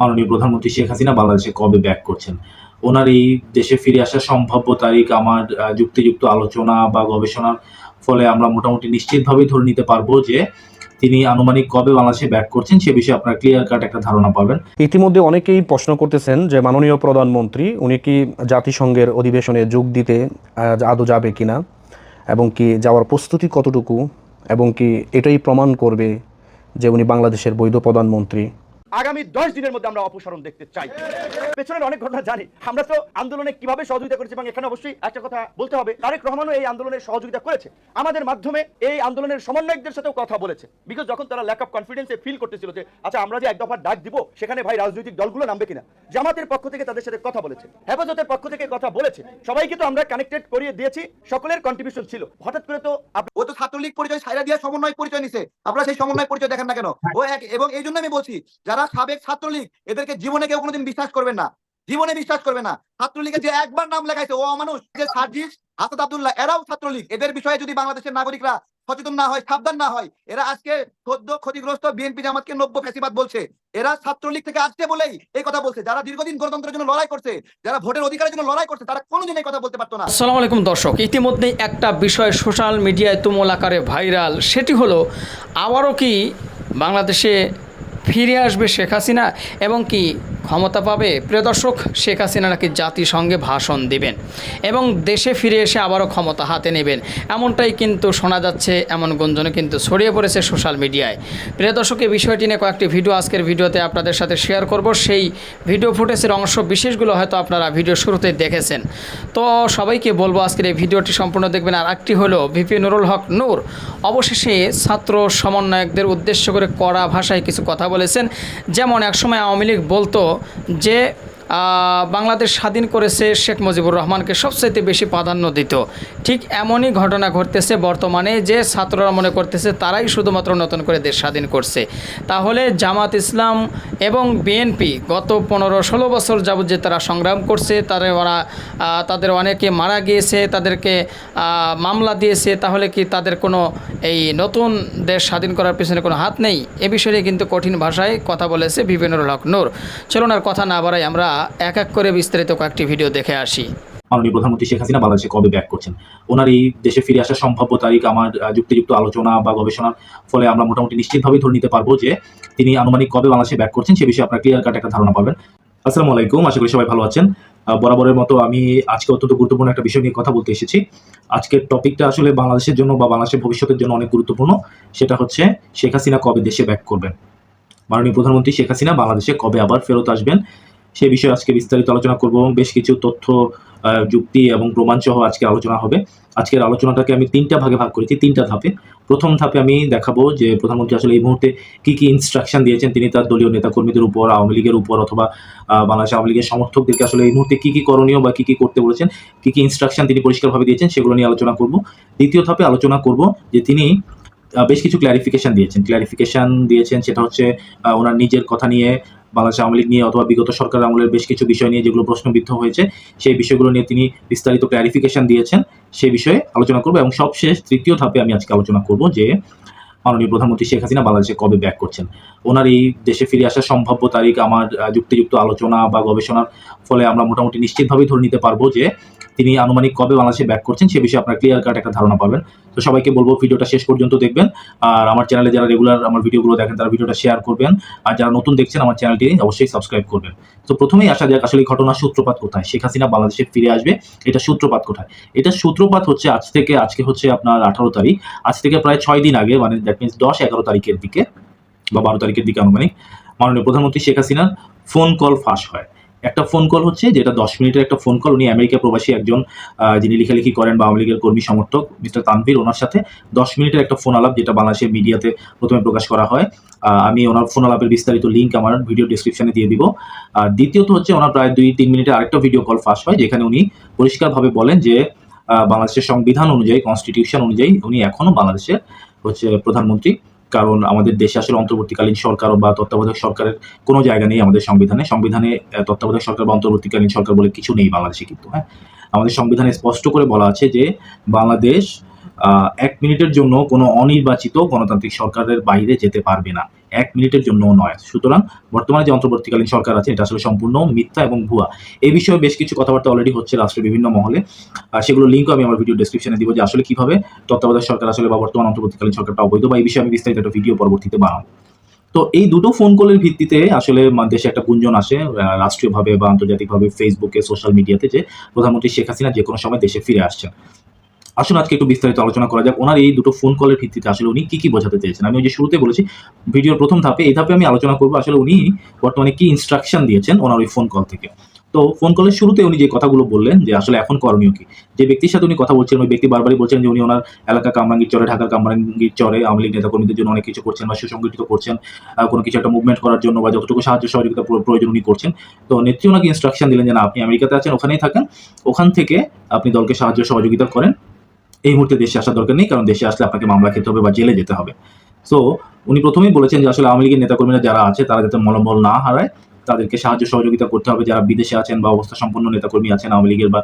মাননীয় প্রধানমন্ত্রী শেখ হাসিনা বাংলাদেশে কবে ব্যাক করছেন? ওনার এই দেশে ফিরে আসার সম্ভাব্য তারিখ, আমার যুক্তিযুক্ত আলোচনা বা গবেষণার ফলে আমরা মোটামুটি নিশ্চিতভাবেই ধরে নিতে পারব যে তিনি আনুমানিক কবে বাংলাদেশে ব্যাক করছেন, সে বিষয়ে আপনারা ক্লিয়ার কাট একটা ধারণা পাবেন। ইতিমধ্যে অনেকেই প্রশ্ন করতেছেন যে মাননীয় প্রধানমন্ত্রী, উনি কি জাতিসংঘের অধিবেশনে যোগ দিতে আদৌ যাবে কিনা? এবং কি যাওয়ার প্রস্তুতি কতটুকু? এবং কি এটাই প্রমাণ করবে যে উনি বাংলাদেশের বৈধ প্রধানমন্ত্রী? আগামী দশ দিনের মধ্যে আমরা অপসারণ দেখতে চাই। পেছনের অনেক ঘটনা জানি। আমরা তো আন্দোলনে কীভাবে সহযোগিতা করেছি এবং এখানে অবশ্যই একটা কথা বলতে হবে। তারেক রহমানও এই আন্দোলনের সহযোগিতা করেছে। আমাদের মাধ্যমে এই আন্দোলনের সমন্বয়কদের সাথেও কথা বলেছে। বিকজ যখন তারা ল্যাক অফ কনফিডেন্সে ফিল করতেছিল যে আচ্ছা আমরা যে এক দফা ডাক দিব, সেখানে ভাই রাজনৈতিক দলগুলো নামবে কিনা? জামাতের পক্ষ থেকে তাদের সাথে কথা বলেছে। হেফাজতের পক্ষ থেকে কথা বলেছে। সবাইকে তো আমরা কানেক্টেড করিয়ে দিয়েছি। সকলের কন্ট্রিবিউশন ছিল। হঠাৎ করে তো ও তো ছাত্রলীগ পরিচয় সাইরা দিয়ে সমন্বয় পরিচয় নিছে। আপনারা সেই সমন্বয় পরিচয় দেখেন না কেন? ও এক এবং এই জন্য আমি বলছি, যারা সাবেক ছাত্রলীগ, এদেরকে জীবনে কেউ কোনোদিন বিশ্বাস করবেন না। জীবনে বিশ্বাস করবে না। ছাত্রলীগের যে একবার নাম লেখাইছে, ও অমানুষ, যে সার্জিস আসাদ আব্দুল্লাহ, এরাও ছাত্রলীগ। এদের বিষয়ে যদি বাংলাদেশের নাগরিকরা সচেতন না হয়, সাবধান না হয়, এরা আজকে সদ্য ক্ষতিগ্রস্ত বিএনপি জামাতকে নব্য ফেসিবাদ বলছে। এরা ছাত্রলীগ থেকে আসছে বলেই এই কথা বলছে। যারা দীর্ঘদিন গণতন্ত্রের জন্য লড়াই করছে, যারা ভোটের অধিকারের জন্য লড়াই করছে, তারা কোনোদিন এই কথা বলতে পারতো না। আসসালামু আলাইকুম দর্শক, ইতিমধ্যেই একটা বিষয় সোশ্যাল মিডিয়ায় তুমুল আকারে ভাইরাল, সেটি হলো, আবারও কি বাংলাদেশে ফিরে আসবে শেখ হাসিনা এবং কি ক্ষমতা পাবে? প্রিয় দর্শক, শেখ হাসিনা নাকি জাতিসংঘে ভাষণ দিবেন এবং দেশে ফিরে এসে আবারও ক্ষমতা হাতে নেবেন। এমনটাই কিন্তু শোনা যাচ্ছে, এমন গুঞ্জনে কিন্তু ছড়িয়ে পড়েছে সোশ্যাল মিডিয়ায়। প্রিয় দর্শক, এই বিষয়টি নিয়ে কয়েকটি ভিডিও আজকের ভিডিওতে আপনাদের সাথে শেয়ার করব। সেই ভিডিও ফুটেজের অংশ বিশেষগুলো হয়তো আপনারা ভিডিও শুরুতে দেখেছেন। তো সবাইকে বলব আজকের এই ভিডিওটি সম্পূর্ণ দেখবেন। আর একটি হলো ভিপি নুরুল হক নূর। অবশেষে ছাত্র সমন্বয়কদের উদ্দেশ্য করে কড়া ভাষায় কিছু কথা বলেছেন যেমন একসময় আওয়ামী লীগ বলতো যে বাংলাদেশ স্বাধীন করেছে শেখ মুজিবুর রহমানকে সবচাইতে বেশি প্রাধান্য দিত। ঠিক এমনই ঘটনা ঘটতেছে বর্তমানে যে ছাত্ররা মনে করতেছে তারাই শুধুমাত্র নতুন করে দেশ স্বাধীন করছে। তাহলে জামাত ইসলাম এবং বিএনপি গত পনেরো ষোলো বছর যাবত যে তারা সংগ্রাম করছে তারা ওরা তাদের অনেকে মারা গিয়েছে, তাদেরকে মামলা দিয়েছে, তাহলে কি তাদের কোনো এই নতুন দেশ স্বাধীন করার পিছনে কোনো হাত নেই? এ বিষয়ে কিন্তু কঠিন ভাষায় কথা বলেছে বিভিন্নুল হক নূর। চলুন আর কথা না বাড়াই আমরা এক এক করে বিস্তারিত কয়েকটি ভিডিও দেখে আসি। মাননীয় প্রধানমন্ত্রী শেখ হাসিনা বাংলাদেশে কবে ব্যাক করছেন? ওনার এই দেশে ফিরে আসার সম্ভাব্য তারিখ, আমার যুক্তিযুক্ত আলোচনা বা গবেষণার ফলে আমরা মোটামুটি নিশ্চিতভাবেই ধরে নিতে পারব যে তিনি আনুমানিক কবে বাংলাদেশে ব্যাক করছেন, সে বিষয়ে আপনার ক্লিয়ার কাট একটা ধারণা পাবেন। আসসালামু আলাইকুম, আশা করি সবাই ভালো আছেন। বরাবরের মতো আমি আজকে অত্যন্ত গুরুত্বপূর্ণ একটা বিষয় নিয়ে কথা বলতে এসেছি। আজকের টপিকটা আসলে বাংলাদেশের জন্য বা বাংলাদেশের ভবিষ্যতের জন্য অনেক গুরুত্বপূর্ণ। সেটা হচ্ছে শেখ হাসিনা কবে দেশে ব্যাক করবেন? মাননীয় প্রধানমন্ত্রী শেখ হাসিনা বাংলাদেশে কবে আবার ফেরত আসবেন? সে বিষয়ে আজকে বিস্তারিত আলোচনা করব এবং বেশ কিছু তথ্য যুক্তি এবং প্রমাণ সহ আজকে আলোচনা হবে। আজকের আলোচনাটাকে আমি তিনটা ভাগে ভাগ করেছি, তিনটা ধাপে। প্রথম ধাপে আমি দেখাবো যে প্রধানমন্ত্রী আসলে এই মুহূর্তে কি কি ইনস্ট্রাকশন দিয়েছেন তিনি তার দলীয় নেতা কর্মীদের উপর, আওয়ামী লীগের উপর অথবা বাংলাদেশ আওয়ামী লীগের সমর্থকদেরকে আসলে এই মুহূর্তে কি কি করণীয় বা কি কি করতে বলেছেন, কি কি ইনস্ট্রাকশন তিনি পরিষ্কারভাবে দিয়েছেন সেগুলো নিয়ে আলোচনা করব। দ্বিতীয় ধাপে আলোচনা করব যে তিনি বেশ কিছু ক্ল্যারিফিকেশন দিয়েছেন। ক্ল্যারিফিকেশন দিয়েছেন সেটা হচ্ছে ওনার নিজের কথা নিয়ে, বাংলাদেশ আওয়ামী লীগ নিয়ে অথবা বিগত সরকার আমলের বেশ কিছু বিষয় নিয়ে যেগুলো প্রশ্নবিদ্ধ হয়েছে, সেই বিষয়গুলো নিয়ে তিনি বিস্তারিত ক্ল্যারিফিকেশন দিয়েছেন। সেই বিষয়ে আলোচনা করব এবং সবশেষ তৃতীয় ধাপে আমি আজকে আলোচনা করব যে, মাননীয় প্রধানমন্ত্রী শেখ হাসিনা বাংলাদেশে কবে ব্যাক করছেন। ওনার এই দেশে ফিরে আসার সম্ভাব্য তারিখ, আমার যুক্তিযুক্ত আলোচনা বা গবেষণার ফলে আমরা মোটামুটি নিশ্চিতভাবেই ধরে নিতে পারব যে তিনি আনুমানিক কবে বাংলাদেশে ব্যাক করছেন সে বিষয়ে আপনারা ক্লিয়ার কাট একটা ধারণা পাবেন। তো সবাইকে বলব ভিডিওটা শেষ পর্যন্ত দেখবেন। আর আমার চ্যানেলে যারা রেগুলার আমার ভিডিওগুলো দেখেন, তারা ভিডিওটা শেয়ার করবেন। আর যারা নতুন দেখছেন আমার চ্যানেলটি অবশ্যই সাবস্ক্রাইব করবেন। তো প্রথমেই আসা যাক আসলে এই ঘটনার সূত্রপাত কোথায়। শেখ হাসিনা বাংলাদেশে ফিরে আসবে, এটা সূত্রপাত কোথায়? এটা সূত্রপাত হচ্ছে আজ থেকে, আজকে হচ্ছে আপনার আঠারো তারিখ। আজ থেকে প্রায় ছয় দিন আগে মানে দ্যাট মিনস দশ, এগারো তারিখের দিকে বা বারো তারিখের দিকে আনুমানিক, মাননীয় প্রধানমন্ত্রী শেখ হাসিনার ফোন কল ফাঁস হয়। একটা ফোন কল হচ্ছে, যেটা দশ মিনিটের একটা ফোন কল উনি আমেরিকা প্রবাসী একজন যিনি লেখালেখি করেন বা আওয়ামী লীগের কর্মী সমর্থক, মিস্টার তানভীর, ওনার সাথে দশ মিনিটের একটা ফোন আলাপ, যেটা বাংলাদেশের মিডিয়াতে প্রথমে প্রকাশ করা হয়। আমি ওনার ফোন আলাপের বিস্তারিত লিঙ্ক আমার ভিডিও ডিসক্রিপশনে দিয়ে দিব। আর দ্বিতীয়ত হচ্ছে, ওনার প্রায় দুই, তিন মিনিটের আরেকটা ভিডিও কল ফাঁস হয়, যেখানে উনি পরিষ্কারভাবে বলেন যে বাংলাদেশের সংবিধান অনুযায়ী কনস্টিটিউশন অনুযায়ী উনি এখনও বাংলাদেশের হচ্ছে প্রধানমন্ত্রী। কারণ আমাদের দেশে আসলে অন্তর্বর্তীকালীন সরকার বা তত্ত্বাবধায়ক সরকারের কোনো জায়গা নেই আমাদের সংবিধানে। সংবিধানে তত্ত্বাবধায়ক সরকার বা অন্তর্বর্তীকালীন সরকার বলে কিছু নেই বাংলাদেশে কিন্তু হ্যাঁ? আমাদের সংবিধানে স্পষ্ট করে বলা আছে যে বাংলাদেশ এক মিনিটের জন্য কোনো অনির্বাচিত গণতান্ত্রিক সরকারের বাইরে যেতে পারবে না। এক মিনিটের জন্য নয়। সুতরাং বর্তমানে যে অন্তর্বর্তীকালীন সরকার আছে, এটা আসলে সম্পূর্ণ মিথ্যা এবং ভুয়া। এই বিষয়ে বেশ কিছু কথাবার্তা অলরেডি হচ্ছে রাষ্ট্রের বিভিন্ন মহলে। আর সেগুলো লিঙ্কও আমি আমার ভিডিও ডেসক্রিপশনে দিব যে আসলে কীভাবে তত্ত্বাবধায়ক সরকার আসলে বা বর্তমান অন্তর্বর্তীকালীন সরকারটা অবৈধ বা এই বিষয়ে আমি বিস্তারিত একটা ভিডিও পরবর্তীতে বানাবো। তো এই দুটো ফোন কলের ভিত্তিতে আসলে দেশে একটা গুঞ্জন আসে রাষ্ট্রীয়ভাবে বা আন্তর্জাতিকভাবে ফেসবুকে সোশ্যাল মিডিয়াতে যে প্রধানমন্ত্রী শেখ হাসিনা যে কোনো সময় দেশে ফিরে আসছেন। আসুন আজকে একটু বিস্তারিত আলোচনা করা যাক। ওনার এই দুটো ফোন কলের ভিত্তিতে আসলে উনি কি কি বোঝাতে চেয়েছেন? আমি ওই যে শুরুতে বলেছি, ভিডিওর প্রথম ধাপে, এই ধাপে আমি আলোচনা করব আসলে উনি বর্তমানে কি ইনস্ট্রাকশন দিয়েছেন ওনার ওই ফোন কল থেকে। তো ফোন কলের শুরুতে উনি যে কথাগুলো বললেন যে আসলে এখন করণীয় কি, যে ব্যক্তির সাথে উনি কথা বলছেন, ওই ব্যক্তি বারবারই বলছেন যে উনি ওনার এলাকা কামরাঙ্গীর চরে, ঢাকার কামরাঙ্গীর চরে, আওয়ামী লীগ নেতাকর্মীদের জন্য অনেক কিছু করছেন বা সুসংগঠিত করছেন কোনো কিছু একটা মুভমেন্ট করার জন্য বা যতটুকু সাহায্য সহযোগিতা প্রয়োজন উনি করছেন। তো নেত্রী ওনাকে ইনস্ট্রাকশন দিলেন যে না, আপনি আমেরিকাতে আছেন, ওখানেই থাকেন, ওখান থেকে আপনি দলকে সাহায্য সহযোগিতা করেন। এই মুহূর্তে দেশে আসার দরকার নেই, কারণ দেশে আসলে আপনাকে মামলা খেতে হবে বা জেলে যেতে হবে। সো উনি প্রথমেই বলেছেন যে আসলে আওয়ামী লীগের নেতাকর্মীরা যারা আছে, তারা যাতে মনোবল না হারায়, তাদেরকে সাহায্য সহযোগিতা করতে হবে। যারা বিদেশে আছেন বা অবস্থা সম্পন্ন নেতাকর্মী আছেন আওয়ামী লীগের বা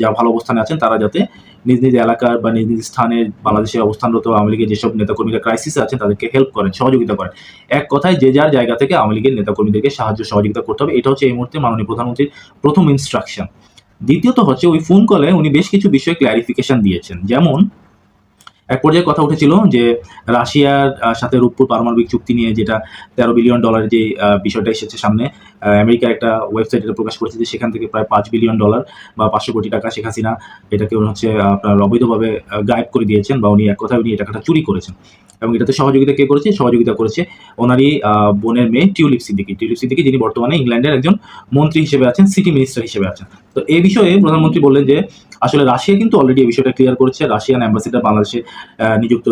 যারা ভালো অবস্থানে আছেন, তারা যাতে নিজ নিজ এলাকার বা নিজ নিজ স্থানে বাংলাদেশে অবস্থানরত আওয়ামী লীগের যেসব নেতাকর্মীরা ক্রাইসিসে আছেন, তাদেরকে হেল্প করেন, সহযোগিতা করেন। এক কথায় যে যার জায়গা থেকে আওয়ামী লীগের নেতাকর্মীদেরকে সাহায্য সহযোগিতা করতে হবে, এটা হচ্ছে এই মুহূর্তে মাননীয় প্রধানমন্ত্রীর প্রথম ইনস্ট্রাকশন দ্বিতীয়ত হচ্ছে ওই ফোন কলে উনি বেশ কিছু বিষয়ে ক্ল্যারিফিকেশন দিয়েছেন। যেমন, এক পর্যায়ে কথা উঠেছিল যে রাশিয়ার সাথে রূপপুর পারমাণবিক চুক্তি নিয়ে যেটা তেরো বিলিয়ন ডলারের যে বিষয়টা এসেছে সামনে আমেরিকার একটা ওয়েবসাইট এটা প্রকাশ করেছে যে সেখান থেকে প্রায় পাঁচ বিলিয়ন ডলার বা পাঁচশো কোটি টাকা শেখ হাসিনা এটাকে হচ্ছে আপনার অবৈধভাবে গায়েব করে দিয়েছেন বা উনি এক কথায় উনি এই টাকাটা চুরি করেছেন। এবং এটাতে সহযোগিতা কে করেছে? সহযোগিতা করেছে ওনারই বোনের মেয়ে টিউলিপ সিদ্দিকি। টিউলিপ সিদ্দিকি যিনি বর্তমানে ইংল্যান্ডের একজন মন্ত্রী হিসেবে আছেন, সিটি মিনিস্টার হিসেবে আছেন। তো এই বিষয়ে প্রধানমন্ত্রী বললেন যে, আসলে রাশিয়া কিন্তু অলরেডি এই বিষয়টা ক্লিয়ার করেছে। রাশিয়ান অ্যাম্বাসিডার বাংলাদেশে নিযুক্ত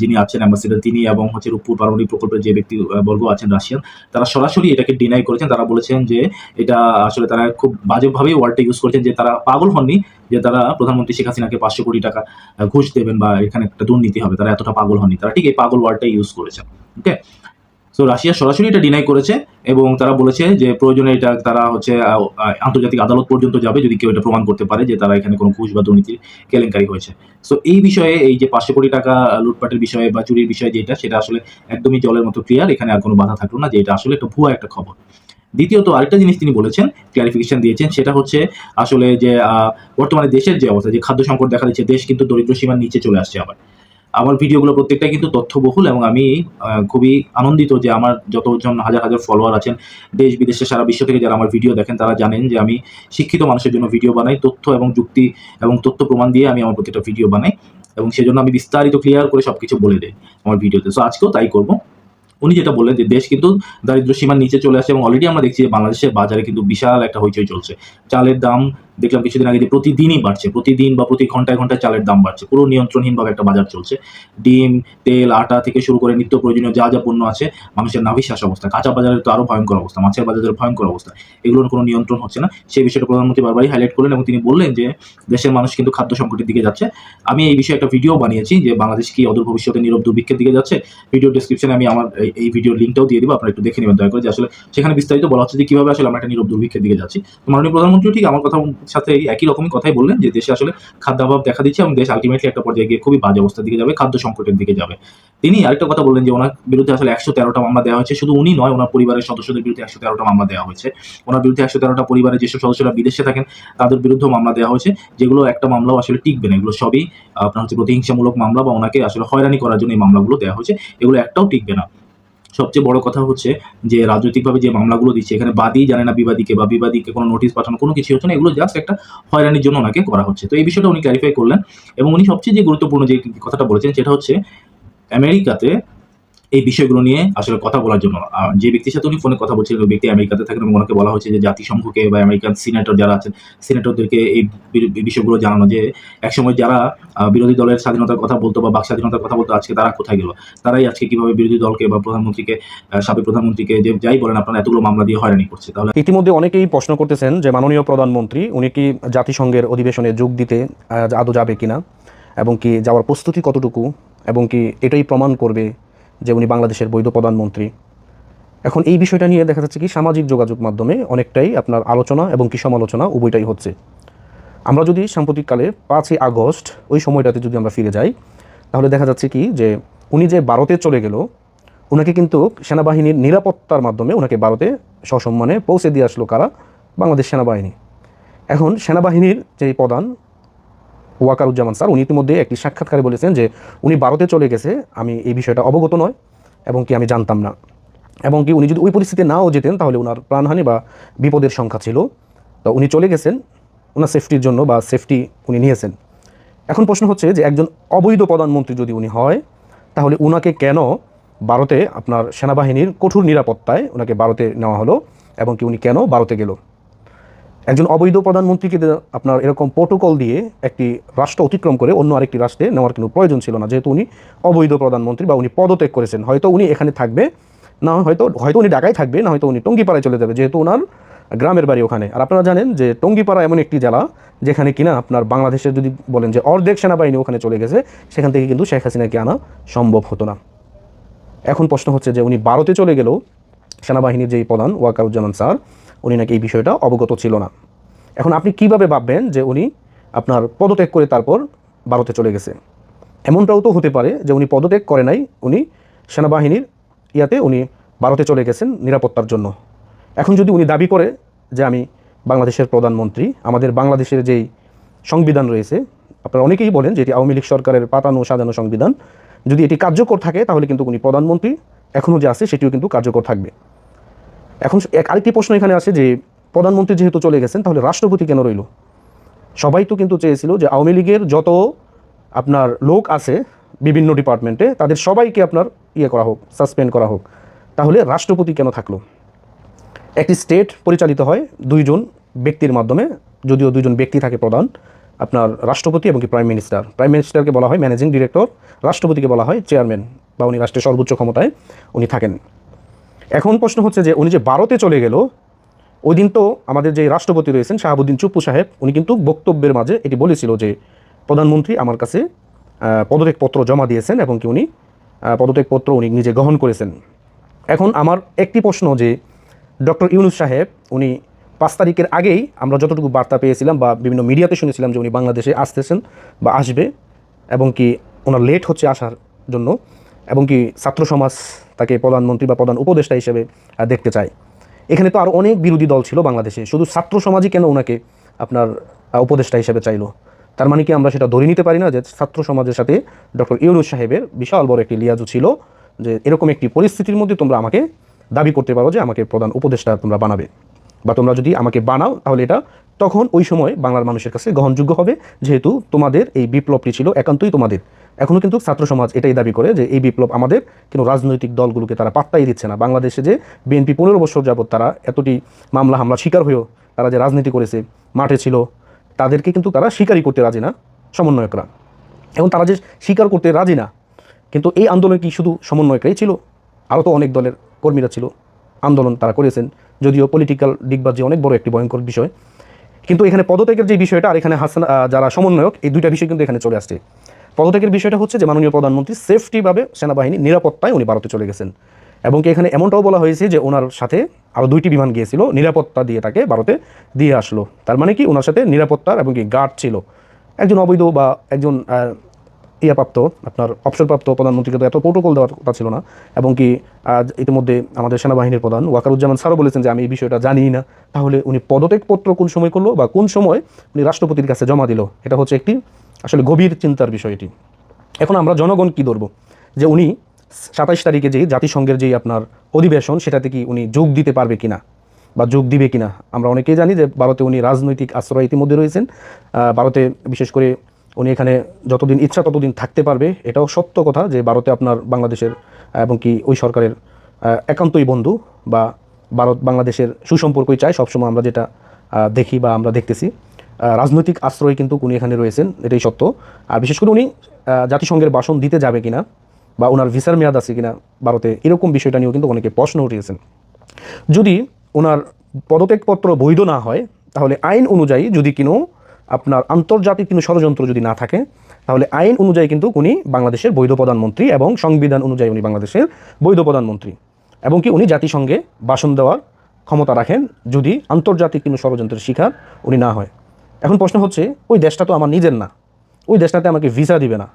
যিনি আছেন অ্যাম্বাসিডার তিনি এবং হচ্ছে রূপপুর পারমাণবিক প্রকল্পের যে ব্যক্তি বর্গ আছেন রাশিয়ান, তারা সরাসরি এটাকে ডিনাই করেছেন। তারা বলেছেন যে, এটা আসলে তারা খুব বাজেভাবেই ওয়ার্ডটা ইউজ করেছেন যে, তারা পাগল হননি। যে তারা প্রধানমন্ত্রী শেখ হাসিনাকে পাঁচশো কোটি টাকা ঘুষ দেবেন বা এখানে একটা দুর্নীতি হবে, তারা এতটা পাগল হননি। তারা ঠিক এই পাগল ওয়ার্ডটা ইউজ করেছেন ওকে সো রাশিয়া সরাসরি এটা ডিনাই করেছে এবং তারা বলেছে যে প্রয়োজনে এটা তারা হচ্ছে আন্তর্জাতিক আদালত পর্যন্ত যাবে যদি কেউ এটা প্রমাণ করতে পারে যে তারা এখানে কোনো ঘুষ বা দুর্নীতির কেলেঙ্কারি হয়েছে। সো এই বিষয়ে এই যে পাঁচশো কোটি টাকা লুটপাটের বিষয়ে বা চুরির বিষয়ে যেটা, সেটা আসলে একদমই জলের মতো ক্লিয়ার। এখানে আর কোনো বাধা থাকল না যে এটা আসলে একটা ভুয়া একটা খবর। দ্বিতীয়ত আরেকটা জিনিস তিনি বলেছেন ক্লারিফিকেশন দিয়েছেন, সেটা হচ্ছে আসলে যে বর্তমানে দেশের যে অবস্থা, যে খাদ্য সংকট দেখা দিচ্ছে, দেশ কিন্তু দরিদ্র সীমার নিচে চলে আসছে আবার। আমার ভিডিওগুলো প্রত্যেকটাই কিন্তু তথ্যবহুল এবং আমি খুবই আনন্দিত যে আমার যতজন হাজার হাজার ফলোয়ার আছেন, দেশ বিদেশে সারা বিশ্ব থেকে যারা আমার ভিডিও দেখেন, তারা জানেন যে আমি শিক্ষিত মানুষের জন্য ভিডিও বানাই, তথ্য এবং যুক্তি এবং তথ্য প্রমাণ দিয়ে আমি আমার প্রত্যেকটা ভিডিও বানাই এবং সেজন্য আমি বিস্তারিত ক্লিয়ার করে সবকিছু বলে দিই আমার ভিডিওতে সো আজকেও তাই করব। উনি যেটা বললেন যে দেশ কিন্তু দারিদ্র সীমার নিচে চলে আসে এবং অলরেডি আমরা দেখছি যে বাংলাদেশের বাজারে কিন্তু বিশাল একটা হইচই চলছে। চালের দাম দেখলাম কিছুদিন আগে যে প্রতিদিনই বাড়ছে, প্রতিদিন বা প্রতি ঘন্টায় ঘন্টায় চালের দাম বাড়ছে। পুরো নিয়ন্ত্রণহীনভাবে একটা বাজার চলছে। ডিম, তেল, আটা থেকে শুরু করে নিত্য প্রয়োজনীয় যা যা পণ্য আছে, মানুষের নাভিশ্বাস অবস্থা। কাঁচা বাজারের তো আরও ভয়ঙ্কর অবস্থা, মাছের বাজারের ভয়ঙ্কর অবস্থা। এগুলোর কোনো নিয়ন্ত্রণ হচ্ছে না। সেই বিষয়টা প্রধানমন্ত্রী বারবারই হাইলাইট করলেন এবং তিনি বললেন যে, দেশের মানুষ কিন্তু খাদ্য সংকটের দিকে যাচ্ছে। আমি এই বিষয়ে একটা ভিডিও বানিয়েছি যে, বাংলাদেশ কি অদূর ভবিষ্যতে নীরব দুর্ভিক্ষের দিকে যাচ্ছে? ভিডিও ডিসক্রিপশনে আমি আমার এই- ভিডিওর লিঙ্কটাও দিয়ে দিব, আপনারা একটু দেখে নেবেন, দয়া করে। যে আসলে সেখানে বিস্তারিত বলা হচ্ছে যে, কীভাবে আসলে আমরা একটা নীরব দুর্ভিক্ষের দিকে যাচ্ছি। মাননীয় প্রধানমন্ত্রী ঠিক আমার কথা সাথে একই রকমই কথাই বললেন যে দেশে আসলে খাদ্যাভাব দেখা দিচ্ছে এবং দেশ আলটিমেটলি একটা পর্যায়ে গিয়ে খুবই বাজে অবস্থার দিকে যাবে, খাদ্য সংকটের দিকে যাবে। তিনি আরেকটা কথা বললেন যে ওনার বিরুদ্ধে আসলে একশো তেরোটা মামলা দেওয়া হয়েছে। শুধু উনি নয়, ওনার পরিবারের সদস্যদের বিরুদ্ধে একশো তেরোটা মামলা দেওয়া হয়েছে। ওনার বিরুদ্ধে একশো তেরোটা পরিবারের যেসব সদস্যরা বিদেশে থাকেন, তাদের বিরুদ্ধেও মামলা দেওয়া হয়েছে, যেগুলো একটা মামলাও আসলে টিকবে না। এগুলো সবই আপনার হচ্ছে প্রতিহিংসামূলক মামলা বা ওনাকে আসলে হয়রানি করার জন্য এই মামলাগুলো দেওয়া হয়েছে। এগুলো একটাও টিকবে না। সবচেয়ে বড় কথা হচ্ছে যে রাজনৈতিকভাবে যে মামলাগুলো দিচ্ছে, এখানে বাদী জানে না বিবাদীকে বা বিবাদীকে কোনো নোটিশ পাঠানো, কোনো কিছু হচ্ছে না। এগুলো জাস্ট একটা হয়রানির জন্য ওনাকে করা হচ্ছে। তো এই বিষয়টা উনি ক্যারিফাই করলেন এবং উনি সবচেয়ে যে গুরুত্বপূর্ণ যে কথাটা বলেছেন, সেটা হচ্ছে আমেরিকাতে এই বিষয়গুলো নিয়ে আসলে কথা বলার জন্য। যে ব্যক্তির সাথে উনি ফোনে কথা বলছিলেন ব্যক্তি আমেরিকাতে থাকেন এবং ওনাকে বলা হয়েছে যে জাতিসংঘকে বা আমেরিকান সিনেটর যারা আছেন, সিনেটরদেরকে এই বিষয়গুলো জানানো যে একসময় যারা বিরোধী দলের স্বাধীনতার কথা বলতো বা বাক স্বাধীনতার কথা বলতো, আজকে তারা কোথায় গেল? তারাই আজকে কীভাবে বিরোধী দলকে বা প্রধানমন্ত্রীকে সাবেক প্রধানমন্ত্রীকে যে যাই বলেন আপনারা, এতগুলো মামলা দিয়ে হয়রানি করছে। তাহলে ইতিমধ্যে অনেকেই প্রশ্ন করতেছেন যে মাননীয় প্রধানমন্ত্রী, উনি কি জাতিসংঘের অধিবেশনে যোগ দিতে আদৌ যাবে কিনা? এবং কি যাওয়ার প্রস্তুতি কতটুকু? এবং কি এটাই প্রমাণ করবে যে উনি বাংলাদেশের বৈধ প্রধানমন্ত্রী। এখন এই বিষয়টা নিয়ে দেখা যাচ্ছে কি, সামাজিক যোগাযোগ মাধ্যমে অনেকটাই আপনার আলোচনা এবং কি সমালোচনা উভয়টাই হচ্ছে। আমরা যদি সাম্প্রতিককালে পাঁচই আগস্ট ওই সময়টাতে যদি আমরা ফিরে যাই, তাহলে দেখা যাচ্ছে কি যে উনি যে ভারতে চলে গেল ওনাকে কিন্তু সেনাবাহিনীর নিরাপত্তার মাধ্যমে ওনাকে ভারতে সসম্মানে পৌঁছে দিয়ে আসলো কারা? বাংলাদেশ সেনাবাহিনী। এখন সেনাবাহিনীর যে প্রধান ওয়াকারুজ্জামান স্যার, উনি ইতিমধ্যে একটি সাক্ষাৎকারে বলেছেন যে উনি ভারতে চলে গেছে, আমি এই বিষয়টা অবগত নয়, এবং কি আমি জানতাম না। এবং কি উনি যদি ওই পরিস্থিতিতে নাও যেতেন, তাহলে ওনার প্রাণহানি বা বিপদের সংখ্যা ছিল। তো উনি চলে গেছেন ওনার সেফটির জন্য বা সেফটি উনি নিয়েছেন। এখন প্রশ্ন হচ্ছে যে একজন অবৈধ প্রধানমন্ত্রী যদি উনি হয়, তাহলে উনাকে কেন ভারতে আপনার সেনাবাহিনীর কঠোর নিরাপত্তায় ওনাকে ভারতে নেওয়া হলো, এবং কি উনি কেন ভারতে গেল? একজন অবৈধ প্রধানমন্ত্রীকে আপনার এরকম প্রোটোকল দিয়ে একটি রাষ্ট্র অতিক্রম করে অন্য আরেকটি রাষ্ট্রে নেওয়ার কোনো প্রয়োজন ছিল না। যেহেতু উনি অবৈধ প্রধানমন্ত্রী বা উনি পদত্যাগ করেছেন, হয়তো উনি এখানে থাকবে, না হয়তো হয়তো উনি ঢাকায় থাকবে, না হয়তো উনি টঙ্গিপাড়ায় চলে যাবে, যেহেতু ওনার গ্রামের বাড়ি ওখানে। আর আপনারা জানেন যে টঙ্গিপাড়া এমন একটি জেলা যেখানে কিনা আপনার বাংলাদেশের যদি বলেন যে অর্ধেক সেনাবাহিনী ওখানে চলে গেছে, সেখান থেকে কিন্তু শেখ হাসিনাকে আনা সম্ভব হতো না। এখন প্রশ্ন হচ্ছে যে উনি ভারতে চলে গেলেও সেনাবাহিনীর যেই প্রধান ওয়াকারুজ্জামান স্যার উনি নাকি এই বিষয়টা অবগত ছিল না। এখন আপনি কীভাবে ভাববেন যে উনি আপনার পদত্যাগ করে তারপর ভারতে চলে গেছে? এমনটাও তো হতে পারে যে উনি পদত্যাগ করে নাই, উনি সেনাবাহিনীর ইয়াতে উনি ভারতে চলে গেছেন নিরাপত্তার জন্য। এখন যদি উনি দাবি করে যে আমি বাংলাদেশের প্রধানমন্ত্রী, আমাদের বাংলাদেশের যেই সংবিধান রয়েছে, আপনারা অনেকেই বলেন যে এটি আওয়ামী লীগ সরকারের পাতানো সাজানো সংবিধান। যদি এটি কার্যকর থাকে, তাহলে কিন্তু উনি প্রধানমন্ত্রী, এখনও যে আছে, সেটিও কিন্তু কার্যকর থাকবে। এখন এক আরেকটি প্রশ্ন এখানে আছে যে, প্রধানমন্ত্রী যেহেতু চলে গেছেন, তাহলে রাষ্ট্রপতি কেন রইল? সবাই তো কিন্তু চেয়েছিল যে, আওয়ামী লীগের যত আপনার লোক আছে বিভিন্ন ডিপার্টমেন্টে, তাদের সবাইকে আপনার ইয়ে করা হোক, সাসপেন্ড করা হোক। তাহলে রাষ্ট্রপতি কেন থাকল? একটি স্টেট পরিচালিত হয় দুইজন ব্যক্তির মাধ্যমে, যদিও দুইজন ব্যক্তি থাকে প্রধান, আপনার রাষ্ট্রপতি এবং কি প্রাইম মিনিস্টার প্রাইম মিনিস্টারকে বলা হয় ম্যানেজিং ডিরেক্টর রাষ্ট্রপতিকে বলা হয় চেয়ারম্যান বা উনি রাষ্ট্রের সর্বোচ্চ ক্ষমতায় উনি থাকেন। এখন প্রশ্ন হচ্ছে যে উনি যে ভারতে চলে গেল ওই দিন তো আমাদের যে রাষ্ট্রপতি রয়েছেন শাহাবুদ্দিন চুপ্পু সাহেব, উনি কিন্তু বক্তব্যের মাঝে এটি বলেছিল যে প্রধানমন্ত্রী আমার কাছে পদত্যাগপত্র জমা দিয়েছেন এবং কি উনি পদত্যাগপত্র উনি নিজে গ্রহণ করেছেন। এখন আমার একটি প্রশ্ন যে ডক্টর ইউনুস সাহেব, উনি পাঁচ তারিখের আগেই আমরা যতটুকু বার্তা পেয়েছিলাম বা বিভিন্ন মিডিয়াতে শুনেছিলাম যে উনি বাংলাদেশে আসতেছেন বা আসবে এবং কি ওনার লেট হচ্ছে আসার জন্য এবং কি ছাত্র সমাজ তাকে প্রধানমন্ত্রী বা প্রধান উপদেষ্টা হিসেবে দেখতে চায়। এখানে তো আরও অনেক বিরোধী দল ছিল বাংলাদেশে। শুধু ছাত্র সমাজই কেন ওনাকে, আপনার উপদেষ্টা হিসেবে চাইলো? তার মানে কি আমরা সেটা ধরে নিতে পারি না যে ছাত্র সমাজের সাথে ডক্টর ইউনুস সাহেবের বিশাল বড় একটি লিয়াজু ছিল, যে এরকম একটি পরিস্থিতির মধ্যে তোমরা আমাকে দাবি করতে পারো যে আমাকে প্রধান উপদেষ্টা তোমরা বানাবে। বা তোমরা যদি আমাকে বানাও, তাহলে এটা তখন ওই সময় বাংলার মানুষের কাছে গ্রহণযোগ্য হবে, যেহেতু তোমাদের এই বিপ্লবটি ছিল একান্তই তোমাদের। এখনও কিন্তু ছাত্র সমাজ এটাই দাবি করে যে এই বিপ্লব আমাদের কিন্তু রাজনৈতিক দলগুলোকে তারা পাত্তাই দিচ্ছে না। বাংলাদেশে যে বিএনপি পনেরো বছর যাবৎ তারা এতটি মামলা হামলা শিকার হয়েও তারা যে রাজনীতি করেছে, মাঠে ছিল, তাদেরকে কিন্তু তারা স্বীকারই করতে রাজি না সমন্বয়করা। এবং তারা যে স্বীকার করতে রাজি না, কিন্তু এই আন্দোলন কি শুধু সমন্বয়করাই ছিল? আরও তো অনেক দলের কর্মীরা ছিল। আন্দোলন তারা করেছেন, যদিও পলিটিক্যাল দিকবাজি অনেক বড় একটি ভয়ঙ্কর বিষয়। কিন্তু এখানে পদত্যাগের যে বিষয়টা আর এখানে হাসান যারা সমন্বয়ক, এই দুইটা বিষয় কিন্তু এখানে চলে আসছে। পদত্যাগের বিষয়টা হচ্ছে যে মাননীয় প্রধানমন্ত্রী সেফটিভাবে সেনাবাহিনী নিরাপত্তায় উনি ভারতে চলে গেছেন। এবং কি এখানে এমনটাও বলা হয়েছে যে ওনার সাথে আরও দুইটি বিমান গিয়েছিল, নিরাপত্তা দিয়ে তাকে ভারতে দিয়ে আসলো। তার মানে কি ওনার সাথে নিরাপত্তার এবং কি গার্ড ছিল। একজন অবৈধ বা একজন ইয়াপ্রাপ্ত, আপনার অবসরপ্রাপ্ত প্রধানমন্ত্রীকে তো এত প্রোটোকল দেওয়ার কথা ছিল না। এবং কি আজ ইতিমধ্যে আমাদের সেনাবাহিনীর প্রধান ওয়াকারুজ্জামান স্যারও বলেছেন যে আমি এই বিষয়টা জানি না। তাহলে উনি পদত্যাগপত্র কোন সময় করল বা কোন সময় উনি রাষ্ট্রপতির কাছে জমা দিল, এটা হচ্ছে একটি আসলে গভীর চিন্তার বিষয় এটি। এখন আমরা জনগণ কি ধরবো? যে উনি সাতাইশ তারিখে যে জাতিসংঘের যেই আপনার অধিবেশন, সেটাতে কি উনি যোগ দিতে পারবে কিনা বা যোগ দিবে কিনা? আমরা অনেকেই জানি যে ভারতে উনি রাজনৈতিক আশ্রয় ইতিমধ্যে রয়েছেন। ভারতে বিশেষ করে উনি এখানে যতদিন ইচ্ছা ততদিন থাকতে পারবে, এটাও সত্য কথা যে ভারতে আপনার বাংলাদেশের এবং কি ওই সরকারের একান্তই বন্ধু বা ভারত বাংলাদেশের সুসম্পর্কই চায়। সবসময় আমরা যেটা দেখি বা আমরা দেখতেছি। রাজনৈতিক আশ্রয় কিন্তু উনি এখানে রয়েছেন, এটাই সত্য। আর বিশেষ করে উনি জাতিসংঘের ভাষণ দিতে যাবে কিনা বা ওনার ভিসার মেয়াদ আছে কিনা ভারতে, এরকম বিষয়টা নিয়েও কিন্তু অনেকে প্রশ্ন উঠিয়েছেন যদি ওনার পদত্যাগপত্র বৈধ না হয়, তাহলে আইন অনুযায়ী যদি কিনো আপনার আন্তর্জাতিক কোনো ষড়যন্ত্র যদি না থাকে, তাহলে আইন অনুযায়ী কিন্তু উনি বাংলাদেশের বৈধ প্রধানমন্ত্রী এবং সংবিধান অনুযায়ী উনি বাংলাদেশের বৈধ প্রধানমন্ত্রী। এবং কি উনি জাতিসংঘে ভাষণ দেওয়ার ক্ষমতা রাখেন যদি আন্তর্জাতিক কোনো ষড়যন্ত্রের শিকার উনি না হয়। এখন প্রশ্ন হচ্ছে, ওই দেশটা তো আমার নিজের না। ওই দেশটাতে আমাকে ভিসা দিবে না।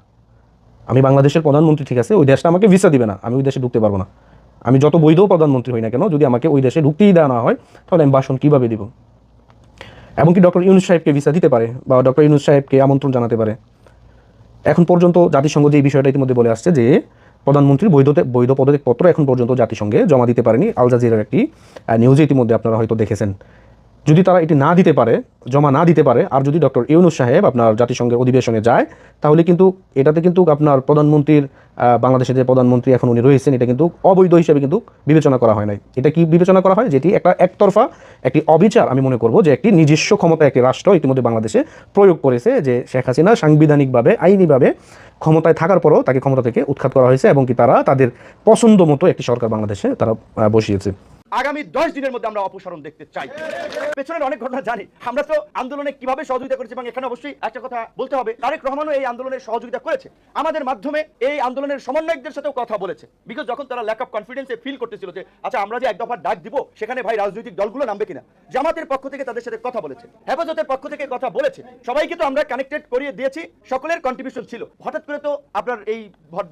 আমি বাংলাদেশের প্রধানমন্ত্রী, ঠিক আছে? ওই দেশটা আমাকে ভিসা দিবে না। আমি ওই দেশে ঢুকতে পারব না। আমি যত বৈধ প্রধানমন্ত্রী হই না কেন, যদি আমাকে ওই দেশে ঢুকতেই দেওয়া না হয়, তাহলে আমি ভাষণ কীভাবে দিব? এমনকি ডক্টর ইউনুস সাহেবকে ভিসা দিতে পারে, বা ডক্টর ইউনুস সাহেবকে আমন্ত্রণ জানাতে পারে। এখন পর্যন্ত জাতিসংঘ যে এই বিষয়টা ইতিমধ্যে বলে আসছে যে, প্রধানমন্ত্রীর বৈধতে, বৈধ পদত্যাগপত্র এখন পর্যন্ত জাতিসংঘে জমা দিতে পারেনি। আল জাজিরার একটি নিউজে ইতিমধ্যে আপনারা হয়তো দেখেছেন। যদি তারা এটি না দিতে পারে, জমা না দিতে পারে, আর যদি ডক্টর ইউনুস সাহেব আপনার জাতিসংঘের অধিবেশনে যায়, তাহলে কিন্তু এটাতে কিন্তু আপনার প্রধানমন্ত্রীর বাংলাদেশের যে প্রধানমন্ত্রী এখন উনি রয়েছেন, এটা কিন্তু অবৈধ হিসেবে কিন্তু বিবেচনা করা হয় নাই। এটা কি বিবেচনা করা হয়? যেটি একটা একতরফা, একটি অবিচার, আমি মনে করব যে একটি নিজস্ব ক্ষমতা, একটি রাষ্ট্র ইতিমধ্যে বাংলাদেশে প্রয়োগ করেছে যে শেখ হাসিনা সাংবিধানিকভাবে, আইনিভাবে ক্ষমতায় থাকার পরও তাকে ক্ষমতা থেকে উৎখাত করা হয়েছে এবং কি তারা তাদের পছন্দ মতো একটি সরকার বাংলাদেশে তারা বসিয়েছে। আগামী দশ দিনের মধ্যে আমরা অপসারণ দেখতে চাই। পেছনের অনেক ঘটনা জানি। আমরা তো আন্দোলনে কীভাবে সহযোগিতা করেছি এবং এখানে অবশ্যই একটা কথা বলতে হবে। তারেক রহমানও এই আন্দোলনের সহযোগিতা করেছে। আমাদের মাধ্যমে এই আন্দোলনের সমন্বয়কদের সাথেও কথা বলেছে। বিকজ যখন তারা ল্যাক অফ কনফিডেন্সে ফিল করতেছিল যে আচ্ছা আমরা যে এক দফা ডাক দিব, সেখানে ভাই রাজনৈতিক দলগুলো নামবে কিনা? জামাতের পক্ষ থেকে তাদের সাথে কথা বলেছে। হেফাজতের পক্ষ থেকে কথা বলেছে। সবাইকে তো আমরা কানেক্টেড করিয়ে দিয়েছি। সকলের কন্ট্রিবিউশন ছিল। হঠাৎ করে তো আপনার এই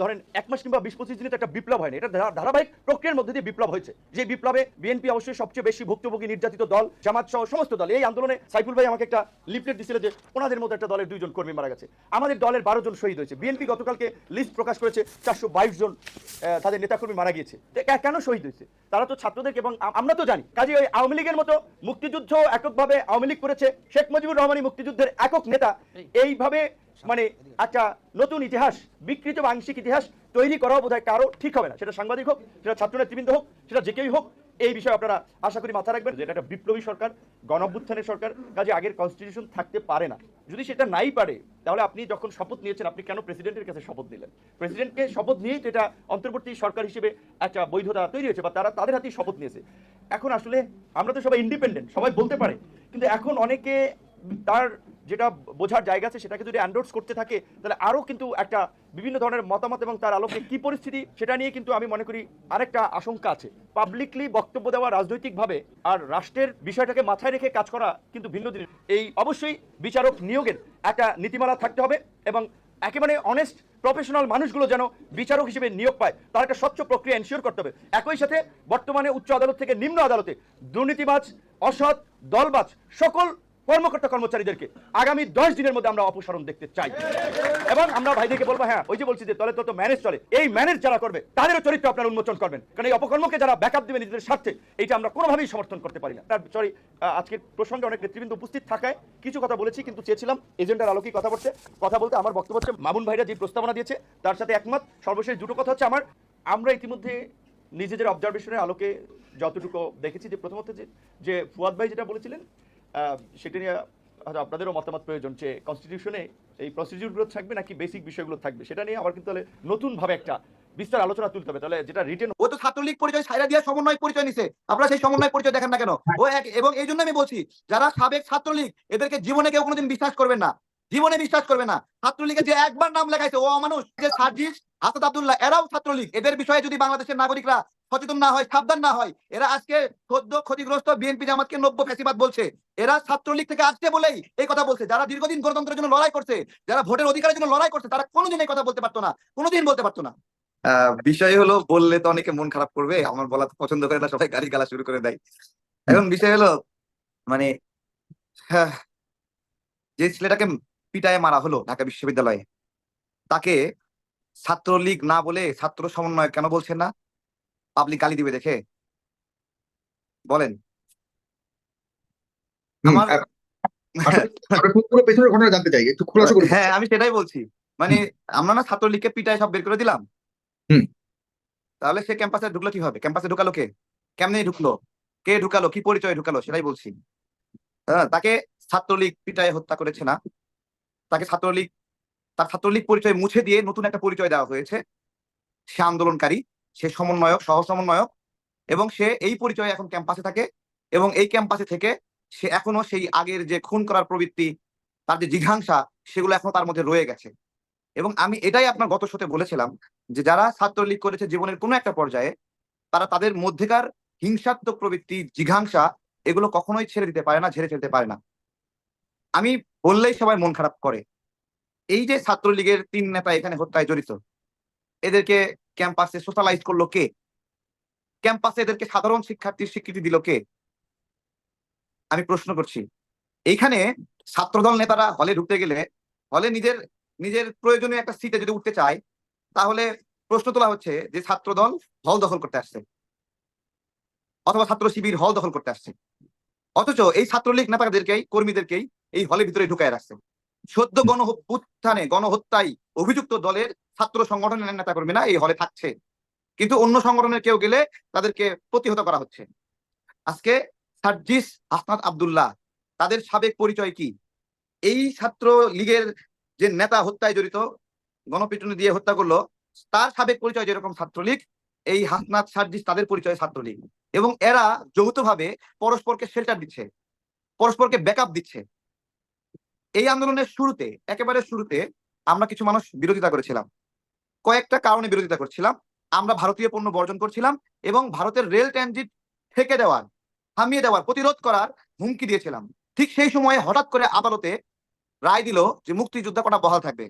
ধরেন এক মাস কিংবা বিশ পঁচিশ দিনে তো একটা বিপ্লব হয়নি। এটা ধারাবাহিক প্রক্রিয়ার মধ্যে দিয়ে বিপ্লব হয়েছে। যে বিপ্লবে বিএনপি অবশ্যই সবচেয়ে বেশি ভুক্তভোগী নির্যাতিত দল জামাত সহ সমস্ত দল। এই আন্দোলনে সাইফুল ভাই আমাকে একটা লিফলেট দিছিল যে ওনাদের মধ্যে একটা দলের দুইজন কর্মী মারা গেছে। আমাদের দলের বারো জন শহীদ হয়েছে। বিএনপি গতকালকে লিস্ট প্রকাশ করেছে চারশো বাইশ জন তাদের নেতাকর্মী মারা গিয়েছে। কেন শহীদ হয়েছে? তারা তো ছাত্রদেরকে এবং আমরা তো জানি। কাজে ওই আওয়ামী লীগের মতো মুক্তিযুদ্ধ এককভাবে আওয়ামী লীগ করেছে শেখ মুজিবুর রহমানই মুক্তিযুদ্ধের একক নেতা। এইভাবে মানে একটা নতুন ইতিহাস বিকৃত বা আংশিক ইতিহাস তৈরি করাও বোধহয় কারও ঠিক হবে না। সেটা সাংবাদিক হোক সেটা ছাত্র নেতৃবৃন্দ হোক সেটা যে কেউই হোক এই বিষয়ে আপনারা আশা করি মাথা রাখবেন যে এটা একটা বিপ্লবী সরকার, গণঅভ্যুত্থানের সরকার, কাজে আগের কনস্টিটিউশন থাকতে পারে না। যদি সেটা নাই পারে, তাহলে আপনি যখন শপথ নিয়েছেন, আপনি কেন প্রেসিডেন্টের কাছে শপথ নিলেন? প্রেসিডেন্টকে শপথ নিয়েই তো এটা অন্তর্বর্তী সরকার হিসেবে একটা বৈধতা তৈরি হয়েছে বা তারা তাদের হাতেই শপথ নিয়েছে। এখন আসলে আমরা তো সবাই ইন্ডিপেন্ডেন্ট সবাই বলতে পারে। কিন্তু এখন অনেকে তার যেটা বোঝার জায়গা আছে, সেটাকে যদি অ্যান্ডোর্স করতে থাকে, তাহলে আরও কিন্তু একটা বিভিন্ন ধরনের মতামত এবং তার আলোকে কি পরিস্থিতি, সেটা নিয়ে কিন্তু আমি মনে করি আরেকটা আশঙ্কা আছে। পাবলিকলি বক্তব্য দেওয়া রাজনৈতিকভাবে আর রাষ্ট্রের বিষয়টাকে মাথায় রেখে কাজ করা কিন্তু ভিন্ন জিনিস। এই অবশ্যই বিচারক নিয়োগের একটা নীতিমালা থাকতে হবে এবং একেবারে অনেস্ট প্রফেশনাল মানুষগুলো যেন বিচারক হিসেবে নিয়োগ পায়, তার একটা স্বচ্ছ প্রক্রিয়া এনশিওর করতে হবে। একই সাথে বর্তমানে উচ্চ আদালত থেকে নিম্ন আদালতে দুর্নীতিবাজ, অসৎ, দলবাজ সকল কর্মকর্তা কর্মচারীদেরকে আগামী দশ দিনের মধ্যে আমরা অপসারণ দেখতে চাই। এবং আমরা ভাইদেরকে বলব হ্যাঁ ওই যে বলছি যে তলে তো ম্যানেজ চলে, এই ম্যানেজ যারা করবে, তাদেরও চরিত্র আপনারা উন্মোচন করবেন। কারণ এই অপকর্মকে যারা ব্যাকআপ দিবে নিজেদের স্বার্থে, এইটা আমরা কোনোভাবেই সমর্থন করতে পারি না। তার সরি আজকের প্রসঙ্গে অনেক নেতৃবৃন্দ উপস্থিত থাকায় কিছু কথা বলেছি, কিন্তু চেয়েছিলাম এজেন্ডার আলোকেই কথা বলতে। কথা বলতে আমার বক্তব্য হচ্ছে, মামুন ভাইরা যে প্রস্তাবনা দিয়েছে, তার সাথে একমত। সর্বশেষ দুটো কথা হচ্ছে আমার, আমরা ইতিমধ্যে নিজেদের অবজারভেশনের আলোকে যতটুকু দেখেছি, যে প্রথমত যে ফুয়াদ ভাই যেটা বলেছিলেন সেটা নিয়ে হয়তো আপনাদেরও মতামত প্রয়োজন যে কনস্টিটিউশনে এই প্রসিডিউরগুলো থাকবে নাকি বেসিক বিষয়গুলো থাকবে? সেটা নিয়ে আবার কিন্তু তাহলে নতুনভাবে একটা বিস্তার আলোচনা তুলতে হবে। তাহলে যেটা রিটেন ও তো ছাত্রলীগ পরিচয় সাইরা দিয়ে সমন্বয় পরিচয় নিছে। আপনারা সেই সমন্বয় পরিচয় দেখেন না কেন? ও এক এবং এই জন্য আমি বলছি, যারা সাবেক ছাত্রলীগ, এদেরকে জীবনে কেউ কোনোদিন বিশ্বাস করবেন না। জীবনে বিশ্বাস করবে না। ছাত্রলীগে যে একবার নাম লেখাইছে, ও অমানুষ। যে সার্জিস আসাদ আব্দুল্লাহ, এরাও ছাত্রলীগ। এদের বিষয়ে যদি বাংলাদেশের নাগরিকরা সচেতন না হয় সাবধান না হয়। এরা আজকে সদ্য ক্ষতিগ্রস্ত বিএনপি জামাতকে নব্য ফ্যাসিবাদ বলছে। এরা ছাত্রলীগ থেকে আসছে বলেই এই কথা বলছে। যারা দীর্ঘদিন গণতন্ত্রের জন্য লড়াই করছে যারা ভোটের অধিকারের জন্য লড়াই করছে তারা কোনোদিন এই কথা বলতে পারতো না। কোনোদিন বলতে পারতো না। বিষয় হলো বললে তো অনেকে মন খারাপ করবে। আমার বলা পছন্দ করে না সবাই গালি গালা শুরু করে দেয়। এখন বিষয় হলো মানে হ্যাঁ, যে ছেলেটাকে পিটায় মারা হলো ঢাকা বিশ্ববিদ্যালয়ে তাকে ছাত্রলীগ না বলে ছাত্র সমন্বয় কেন বলছেন না? পাবলিক গালি দিবে দেখে। বলেন। আমার আ- আসলে আমরা পুরো- পুরো পেছনের ঘটনা জানতে চাই? একটু খোলাসা করুন হ্যাঁ আমি সেটাই বলছি। মানে আমরা না ছাত্রলীগকে পিটায় সব বের করে দিলাম। তাহলে সে ক্যাম্পাসে ঢুকলো কীভাবে? ক্যাম্পাসে ঢুকালো কে? কেমনে ঢুকলো? কে ঢুকালো? কি পরিচয় ঢুকালো? সেটাই বলছি। হ্যাঁ তাকে ছাত্রলীগ পিটায় হত্যা করেছে না। তাকে ছাত্রলীগ তার ছাত্রলীগ পরিচয় মুছে দিয়ে নতুন একটা পরিচয় দেওয়া হয়েছে। সে আন্দোলনকারী। সে সমন্বয়ক, সহ সমন্বয়ক, এবং সে এই পরিচয়ে এখন ক্যাম্পাসে থাকে, এবং এই ক্যাম্পাসে থেকে সে এখনও সেই আগের যে খুন করার প্রবৃত্তি, তার যে জিঘাংসা, সেগুলো এখনও তার মধ্যে রয়ে গেছে। এবং আমি এটাই আপনার গত শোতে বলেছিলাম যে যারা ছাত্রলীগ করেছে জীবনের কোনো একটা পর্যায়ে, তারা তাদের মধ্যেকার হিংসাত্মক প্রবৃত্তি, জিঘাংসা, এগুলো কখনোই ছেড়ে দিতে পারে না, ঝেড়ে ফেলতে পারে না। আমি বললেই সবাই মন খারাপ করে। এই যে ছাত্রলীগের তিন নেতা এখানে হত্যায় জড়িত, এদেরকে ক্যাম্পাসে সোশ্যালাইজ করল কে? ক্যাম্পাসে এদেরকে সাধারণ শিক্ষার্থীর স্বীকৃতি দিল কে? আমি প্রশ্ন করছি। এইখানে ছাত্রদল নেতারা হলে ঢুকতে গেলে, হলে নিজের নিজের প্রয়োজনীয় একটা সিটে যদি উঠতে চায়, তাহলে প্রশ্ন তোলা হচ্ছে যে ছাত্রদল হল দখল করতে আসছে। অথবা ছাত্র শিবির হল দখল করতে আসছে। অথচ এই ছাত্রলীগ নেতাদেরকেই, কর্মীদেরকেই এই হলের ভিতরে ঢুকায় রাখছে। সদ্য গণ উত্থানে গণহত্যায় অভিযুক্ত দলের ছাত্র সংগঠনের নেতা কর্মীরা এই হলে থাকছে। কিন্তু অন্য সংগঠনের কেউ গেলে তাদেরকে প্রতিহত করা হচ্ছে। আজকে সার্জিস আসনাদ আব্দুল্লাহ, তাদের সাবেক পরিচয় কি? এই ছাত্র লীগের যে নেতা হত্যায় জড়িত, গণপিটুনি দিয়ে হত্যা করল, তার সাবেক পরিচয় যেরকম ছাত্রলীগ, এই হাসনাত সার্জিস তাদের পরিচয় ছাত্রলীগ। এবং এরা যৌথভাবে পরস্পরকে শেল্টার দিচ্ছে, পরস্পরকে ব্যাকআপ দিচ্ছে। এই আন্দোলনের শুরুতে, একেবারে শুরুতে আমরা কিছু মানুষ বিরোধিতা করেছিলাম। কয়েকটা কারণে বিরোধিতা করছিলাম। আমরা ভারতীয় পণ্য বর্জন করছিলাম এবং ভারতের রেল ট্রানজিট থেকে দেওয়ার, থামিয়ে দেওয়ার, প্রতিরোধ করার হুমকি দিয়েছিলাম। ঠিক সেই সময়ে হঠাৎ করে আদালতে রায় দিল যে মুক্তিযোদ্ধা কোটা বহাল থাকবে।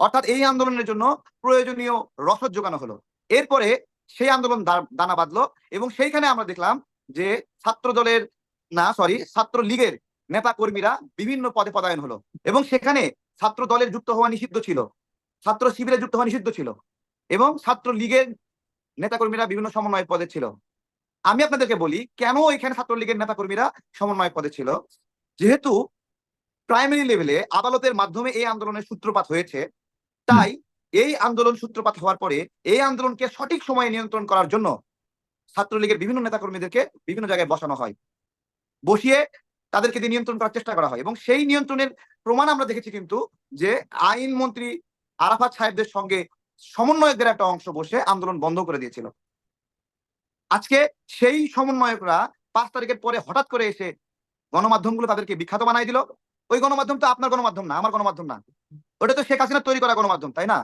অর্থাৎ এই আন্দোলনের জন্য প্রয়োজনীয় রসদ যোগানো হলো। এরপরে সেই আন্দোলন দানা বাঁধলো এবং সেইখানে আমরা দেখলাম যে ছাত্র দলের না সরি ছাত্র লীগের নেতা কর্মীরা বিভিন্ন পদে পদায়ন হলো এবং সেখানে ছাত্র দলের যুক্ত হওয়া নিষিদ্ধ ছিল। ছাত্র শিবিরে যুক্ত হওয়া নিষিদ্ধ ছিল এবং ছাত্র লীগের নেতাকর্মীরা বিভিন্ন সমন্বয় পদে ছিল। আমি আপনাদেরকে বলি, কেন এখানে ছাত্রলীগের নেতাকর্মীরা সমন্বয় পদে ছিল? যেহেতু প্রাইমারি লেভেলে আদালতের মাধ্যমে এই আন্দোলনের সূত্রপাত হয়েছে, তাই এই আন্দোলন সূত্রপাত হওয়ার পরে এই আন্দোলনকে সঠিক সময়ে নিয়ন্ত্রণ করার জন্য ছাত্রলীগের বিভিন্ন নেতাকর্মীদেরকে বিভিন্ন জায়গায় বসানো হয়। বসিয়ে তাদেরকে দিয়ে নিয়ন্ত্রণ করার চেষ্টা করা হয়। এবং সেই নিয়ন্ত্রণের প্রমাণ আমরা দেখেছি কিন্তু যে আইন মন্ত্রী আরাফাত সাহেবদের সঙ্গে সমন্বয়কদের একটা অংশ বসে আন্দোলন বন্ধ করে দিয়েছিল। আজকে সেই সমন্বয়করা পাঁচ তারিখের পরে হঠাৎ করে এসে গণমাধ্যমগুলো তাদেরকে বিখ্যাত বানাই দিল। ওই গণমাধ্যম তো আপনার গণমাধ্যম না, আমার গণমাধ্যম না। ওটা তো শেখ হাসিনা তৈরি করা গণমাধ্যম, তাই না?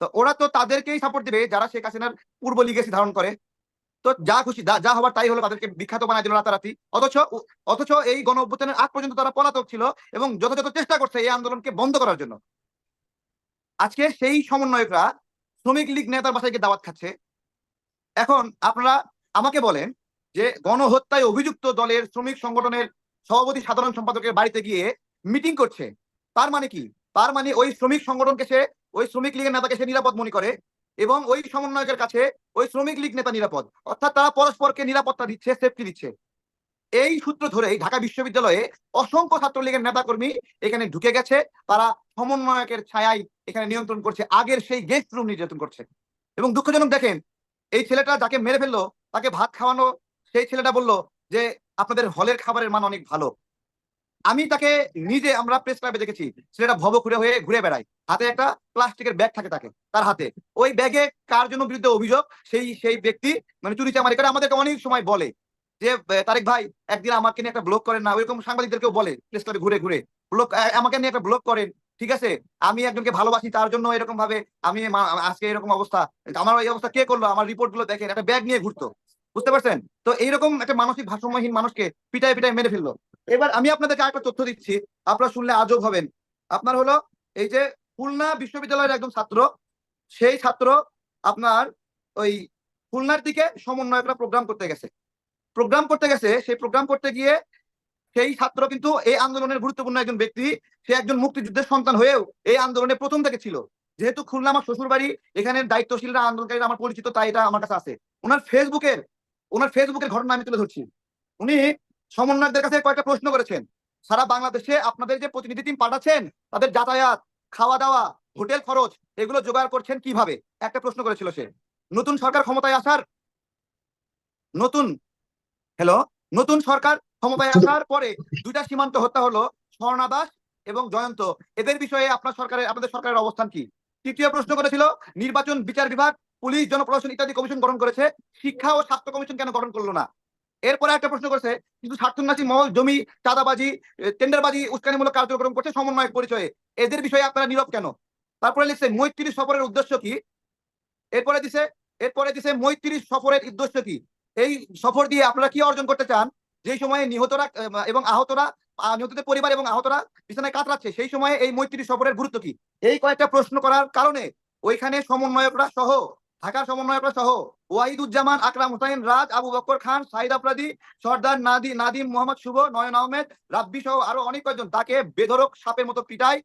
তো ওরা তো তাদেরকেই সাপোর্ট দিবে, যারা শেখ হাসিনার পূর্ব লিগেসি ধারণ করে। তো যা খুশি, যা- হবার তাই হলো তাদেরকে বিখ্যাত বানাই দিল রাতারাতি। অথচ অথচ এই গণ অভ্যুত্থানের আগ পর্যন্ত তারা পলাতক ছিল এবং যথাযথ চেষ্টা করছে এই আন্দোলনকে বন্ধ করার জন্য। আজকে সেই সমন্বয়করা শ্রমিক লীগ নেতার বাসায় গিয়ে দাওয়াত খাচ্ছে। এখন আপনারা আমাকে বলেন যে গণহত্যায় অভিযুক্ত দলের শ্রমিক সংগঠনের সভাপতি সাধারণ সম্পাদকের বাড়িতে গিয়ে মিটিং করছে। তার মানে কি? তার মানে ওই শ্রমিক সংগঠনকে সে, ওই শ্রমিক লীগের নেতাকে সে নিরাপদ মনে করে। এবং ওই সমন্বয়কের কাছে ওই শ্রমিক লীগ নেতা নিরাপদ। অর্থাৎ তারা পরস্পরকে নিরাপত্তা দিচ্ছে সেফটি দিচ্ছে। এই সূত্র ধরেই ঢাকা বিশ্ববিদ্যালয়ে অসংখ্য ছাত্রলীগের নেতাকর্মী এখানে ঢুকে গেছে। তারা সমন্বয়কের ছায়ায় এখানে নিয়ন্ত্রণ করছে, আগের সেই গেস্ট রুম নির্যাতন করছে। এবং দুঃখজনক দেখেন, এই ছেলেটা যাকে মেরে ফেলল, তাকে ভাত খাওয়ানো, সেই ছেলেটা বলল যে, আপনাদের হলের খাবারের মান অনেক ভালো। আমি তাকে নিজে আমরা প্রেস ক্লাবে দেখেছি ছেলেটা ভব ঘুরে হয়ে ঘুরে বেড়ায়। হাতে একটা প্লাস্টিকের ব্যাগ থাকে তাকে, তার হাতে। ওই ব্যাগে কার জন্য বিরুদ্ধে অভিযোগ, সেই সেই ব্যক্তি মানে চুরি চামারি করে আমাদেরকে অনেক সময় বলে যে তারেক ভাই, একদিন আমাকে নিয়ে একটা ব্লগ করেন না। ওইরকম সাংবাদিকদেরকেও বলে প্রেস ক্লাবে ঘুরে ঘুরে। ব্লগ আমাকে নিয়ে একটা ব্লগ করেন, ঠিক আছে? আমি একজনকে ভালোবাসি, তার জন্য এরকম ভাবে আমি আজকে এরকম অবস্থা। আমার এই অবস্থা কে করল? আমার রিপোর্টগুলো দেখেন, একটা ব্যাগ নিয়ে ঘুরতো। বুঝতে পারছেন? তো এইরকম একটা মানসিক ভারসাম্যহীন মানুষকে পিটায় পিটায় মেরে ফেলল। এবার আমি আপনাদেরকে আরেকটা তথ্য দিচ্ছি। আপনারা শুনলে আজব হবেন। আপনার হলো এই যে খুলনা বিশ্ববিদ্যালয়ের একজন ছাত্র, সেই ছাত্র আপনার ওই খুলনার দিকে সমন্বয়করা প্রোগ্রাম করতে গেছে। প্রোগ্রাম করতে গেছে, সেই প্রোগ্রাম করতে গিয়ে সেই ছাত্র কিন্তু এই আন্দোলনের গুরুত্বপূর্ণ একজন ব্যক্তি। সে একজন মুক্তিযুদ্ধের সন্তান হয়েও এই আন্দোলনে প্রথম থেকে ছিল। যেহেতু খুলনা আমার শ্বশুর বাড়ি এখানে দায়িত্বশীলরা আন্দোলনকারীরা আমার পরিচিত, তাই এটা আমার কাছে আছে। ওনার ফেসবুকের ওনার ফেসবুকের ঘটনা আমি তুলে ধরছি। উনি সমন্বয়কদের কাছে কয়েকটা প্রশ্ন করেছেন। সারা বাংলাদেশে আপনাদের যে প্রতিনিধি টিম পাঠাচ্ছেন, তাদের যাতায়াত খাওয়া দাওয়া হোটেল খরচ, এগুলো জোগাড় করছেন কীভাবে? একটা প্রশ্ন করেছিল সে। নতুন সরকার ক্ষমতায় আসার, নতুন হ্যালো নতুন সরকার ক্ষমতায় আসার পরে দুইটা সীমান্ত হত্যা হলো স্বর্ণা দাস এবং জয়ন্ত। এদের বিষয়ে আপনার সরকারের, আপনাদের সরকারের অবস্থান কি? তৃতীয় প্রশ্ন করেছিল, নির্বাচন বিচার বিভাগ, পুলিশ, জনপ্রশাসন ইত্যাদি কমিশন গঠন করেছে, শিক্ষা ও স্বাস্থ্য কমিশন কেন গঠন করল না? এরপরে একটা প্রশ্ন করেছে, কিন্তু স্বার্থন্যাসী মহল, জমি, চাঁদাবাজি টেন্ডারবাজি, উস্কানিমূলক কার্যক্রম করছে সমন্বয়ক পরিচয়ে। এদের বিষয়ে আপনারা নীরব কেন? তারপরে লিখছে, মৈত্রী সফরের উদ্দেশ্য কি? এরপরে দিছে এরপরে দিছে, মৈত্রী সফরের উদ্দেশ্য কি? এই সফর দিয়ে আপনারা কি অর্জন করতে চান? যে সময়ে নিহতরা এবং আহতরা নিহতদের পরিবার এবং আহতরা বিছানায় কাতরাচ্ছে, সেই সময়ে এই মৈত্রী সফরের গুরুত্ব কি? এই কয়েকটা প্রশ্ন করার কারণে ওইখানে সমন্বয়করা সহ ঢাকার সমন্বয়করা সহ ওয়াহিদুজ্জামান, আকরাম হোসাইন, রাজ, আবু বক্কর খান, সাইদ আফরাদি, সর্দার নাদি, নাদিম, মোহাম্মদ শুভ, নয়ন আহমেদ, রাব্বি সহ আরও অনেক কয়েকজন তাকে বেধরক সাপের মতো পিটায়,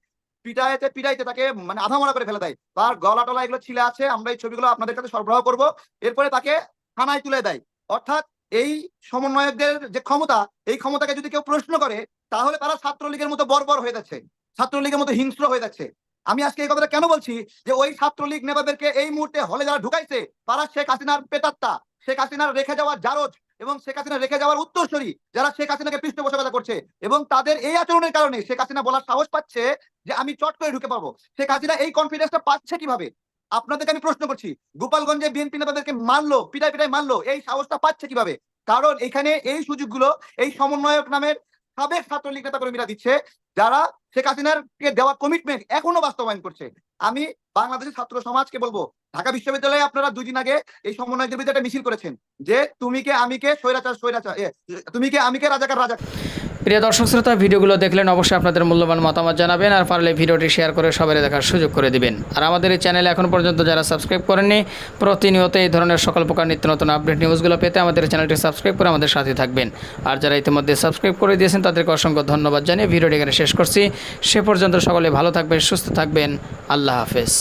পিটাইতে পিটাইতে তাকে মানে আধামরা করে ফেলে দেয়। তার গলা টলা এগুলো ছিলে আছে, আমরা এই ছবিগুলো আপনাদের কাছে সরবরাহ করব। এরপরে তাকে থানায় তুলে দেয়। অর্থাৎ এই সমন্বয়কদের যে ক্ষমতা, এই ক্ষমতাকে যদি কেউ প্রশ্ন করে, তাহলে তারা ছাত্রলীগের মতো বর্বর হয়ে যাচ্ছে, ছাত্রলীগের মতো হিংস্র হয়ে যাচ্ছে। আমি আজকে এই কথাটা কেন বলছি? যে ওই ছাত্রলীগ নেতাদেরকে এই মুহূর্তে হলে যারা ঢুকাইছে, তারা শেখ হাসিনার পেতাত্তা শেখ হাসিনার রেখে যাওয়ার জারজ এবং শেখ হাসিনা রেখে যাওয়ার উত্তরসূরি যারা শেখ হাসিনাকে পৃষ্ঠপোষকতা করছে এবং তাদের এই আচরণের কারণে শেখ হাসিনা বলার সাহস পাচ্ছে যে আমি চট করে ঢুকে পাবো শেখ হাসিনা এই কনফিডেন্সটা পাচ্ছে কীভাবে? আপনাদেরকে আমি প্রশ্ন করছি, গোপালগঞ্জে বিএনপি নেতাদেরকে মানলো পিটাই পিটাই মানলো এই সাহসটা পাচ্ছে কীভাবে? কারণ এখানে এই সুযোগগুলো এই সমন্বয়ক নামের সাবেক ছাত্রলীগ নেতা কর্মীরা দিচ্ছে, যারা শেখ হাসিনার কে দেওয়া কমিটমেন্ট এখনও বাস্তবায়ন করছে। আমি বাংলাদেশের ছাত্র সমাজকে বলব, ঢাকা বিশ্ববিদ্যালয়ে আপনারা দুই দিন আগে এই সমন্বয় বিরুদ্ধে একটা মিছিল করেছেন যে, তুমি কে, আমি কে, স্বৈরাচার স্বৈরাচার তুমি কে, আমি কে, রাজাকার, রাজা প্রিয় দর্শক শ্রোতা, ভিডিওগুলো দেখলেন অবশ্যই আপনাদের মূল্যবান মতামত জানাবেন আর পারলে ভিডিওটি শেয়ার করে সবাই দেখার সুযোগ করে দিবেন। আর আমাদের এই চ্যানেলে এখন পর্যন্ত যারা সাবস্ক্রাইব করেননি, প্রতিনিয়ত এই ধরনের সকল প্রকার নিত্য নতুন আপডেট নিউজগুলো পেতে আমাদের চ্যানেলটি সাবস্ক্রাইব করে আমাদের সাথে থাকবেন। আর যারা ইতিমধ্যে সাবস্ক্রাইব করে দিয়েছেন, তাদেরকে অসংখ্য ধন্যবাদ জানিয়ে ভিডিওটি এখানে শেষ করছি। সে পর্যন্ত সকলে ভালো থাকবেন, সুস্থ থাকবেন। আল্লাহ হাফেজ।